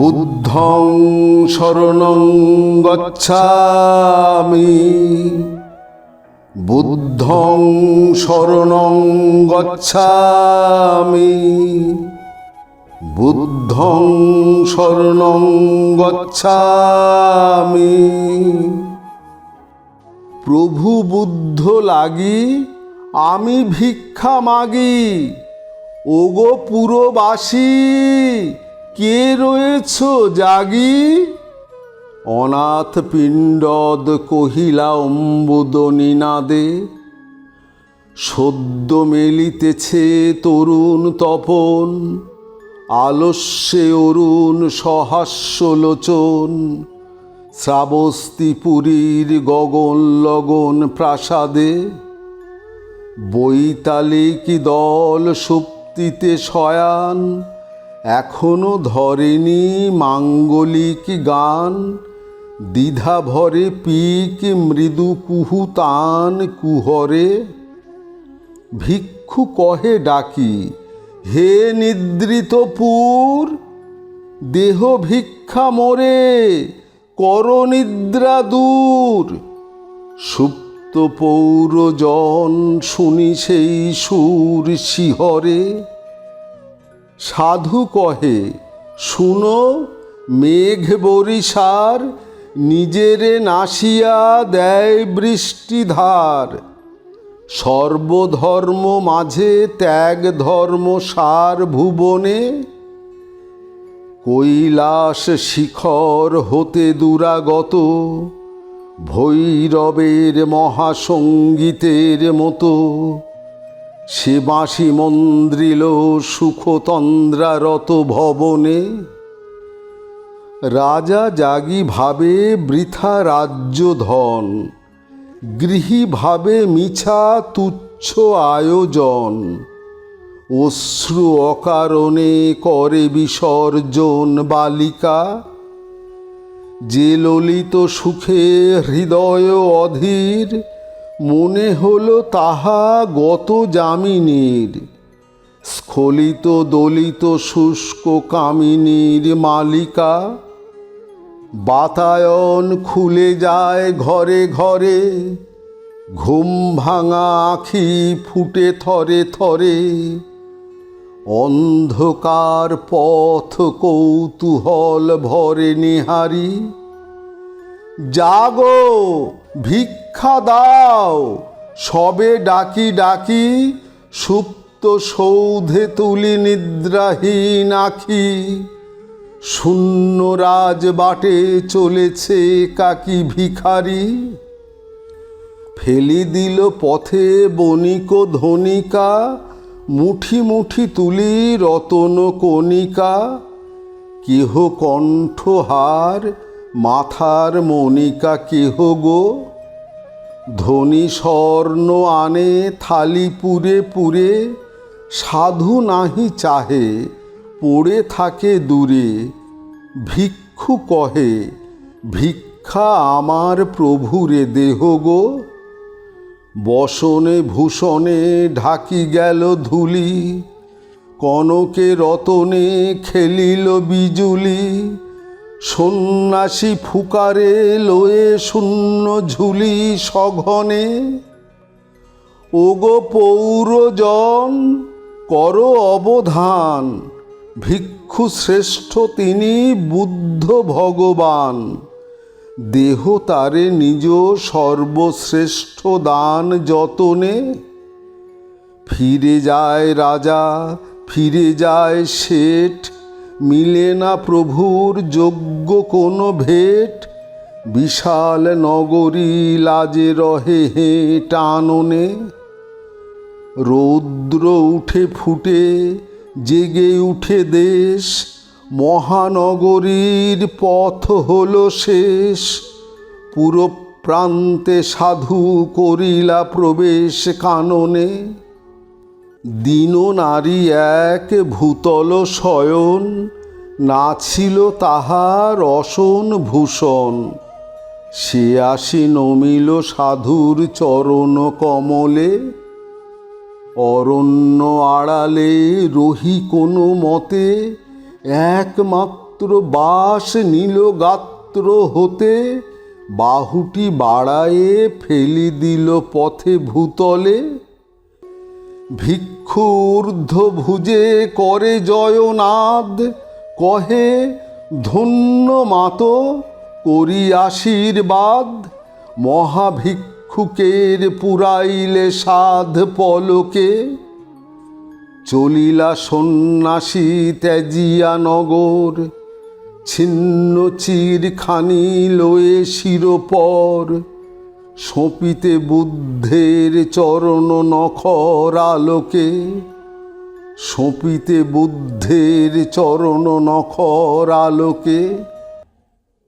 বুদ্ধং শরণং গচ্ছামি। বুদ্ধং শরণং গচ্ছামি। বুদ্ধং শরণং গচ্ছামি। প্রভু বুদ্ধ লাগি, আমি ভিক্ষা মাগি, ওগো পুরবাসী। কে রয়েছ জাগি? অনাথ পিণ্ডদ কহিলা অম্বুদনী নাদে। সদ্য মেলিতেছে তরুণ তপন, আলস্যে অরুণ সহাস্য সহাস্যলোচন শ্রাবস্তিপুরীর গগন লগন প্রাসাদে। বৈতালিক দল সুপ্তিতে শয়ান এখনও ধরেনি মাঙ্গলিক গান। দ্বিধা ভরে পিক মৃদু কুহু তান কুহরে। ভিক্ষু কহে ডাকি, হে নিদ্রিত পুর, দেহ ভিক্ষা মোরে, কর নিদ্রা দূর। সুপ্ত পৌরজন শুনি সেই সুর শিহরে। সাধু কহে, শুনো, মেঘ বরিশার নিজেরে নাসিয়া দেয় বৃষ্টিধার। সর্বধর্ম মাঝে ত্যাগ ধর্ম সার ভুবনে। কৈলাস শিখর হতে দূরাগত, ভৈরবের মহাসঙ্গীতের মতো। সে বাঁশি মন্দ্রিল সুখতন্দ্রারত ভবনে রাজা জাগি ভাবে বৃথা রাজ্য ধন গৃহী ভাবে মিছা তুচ্ছ আয়োজন, অশ্রু অকারণে করে বিসর্জন বালিকা, যে ললিত সুখে হৃদয় অধীর মনে হলো তাহা গত যামিনীর। স্খলিত দলিত শুষ্ক কামিনীর মালিকা। বাতায়ন খুলে যায় ঘরে ঘরে, ঘুম ভাঙা আখি ফুটে থরে থরে। অন্ধকার পথ কৌতূহল ভরে নিহারি। জাগো! ভিক্ষা দাও। সবে ডাকি ডাকি সুপ্ত সৌধে তুলি নিদ্রাহীন আখি। শূন্য রাজ বাটে চলেছে কাকি ভিখারি। ফেলি দিল পথে বণিক ধনিকা, মুঠি মুঠি তুলি রতন কণিকা। কেহ কণ্ঠহার মাথার মণিকা কেহ গো? ধনী স্বর্ণ আনে থালি পুরে পুরে, সাধু নাহি চাহে, পড়ে থাকে দূরে। ভিক্ষু কহে, ভিক্ষা আমার প্রভুরে দেহ গো? বসনে ভূষণে ঢাকি গেল ধুলি, কনকে রতনে খেলিল বিজুলি সন্ন্যাসী ফুকারে লয়ে শূন্য ঝুলি সঘনে। ওগো পৌরজন, কর অবধান, ভিক্ষু শ্রেষ্ঠ তিনি বুদ্ধ ভগবান। দেহ তারে নিজ সর্বশ্রেষ্ঠ দান যতনে। ফিরে যায় রাজা, ফিরে যায় শেঠ মিলে না প্রভুর যোগ্য কোনো ভেট। বিশাল নগরী লাজে রহে হে টাননে। রৌদ্র উঠে ফুটে, জেগে উঠে দেশ। মহানগরীর পথ হলো শেষ। পুরো প্রান্তে সাধু করিলা প্রবেশ কাননে। দিন নারী এক ভূতল শয়ন, না ছিল তাহার অসন ভূষণ। সে আসি নমিল সাধুর চরণ কমলে, অরণ্য আড়ালে রহি কোনো মতে, একমাত্র বাস নীল গাত্র হতে, বাহুটি বাড়ায়ে ফেলি দিল পথে ভূতলে। ভিক্ষু ঊর্ধ্ব ভুজে করে জয়নাদ, কহে, ধন্য মাত করি আশীর্বাদ, মহাভিক্ষুকের পুরাইলে সাধ পলকে। চলিলা সন্ন্যাসী ত্যাজিয়া নগর, ছিন্ন চিরখানি লয়ে শিরপর। সঁপিতে বুদ্ধের চরণ নখর আলোকে সঁপিতে বুদ্ধের চরণ নখর আলোকে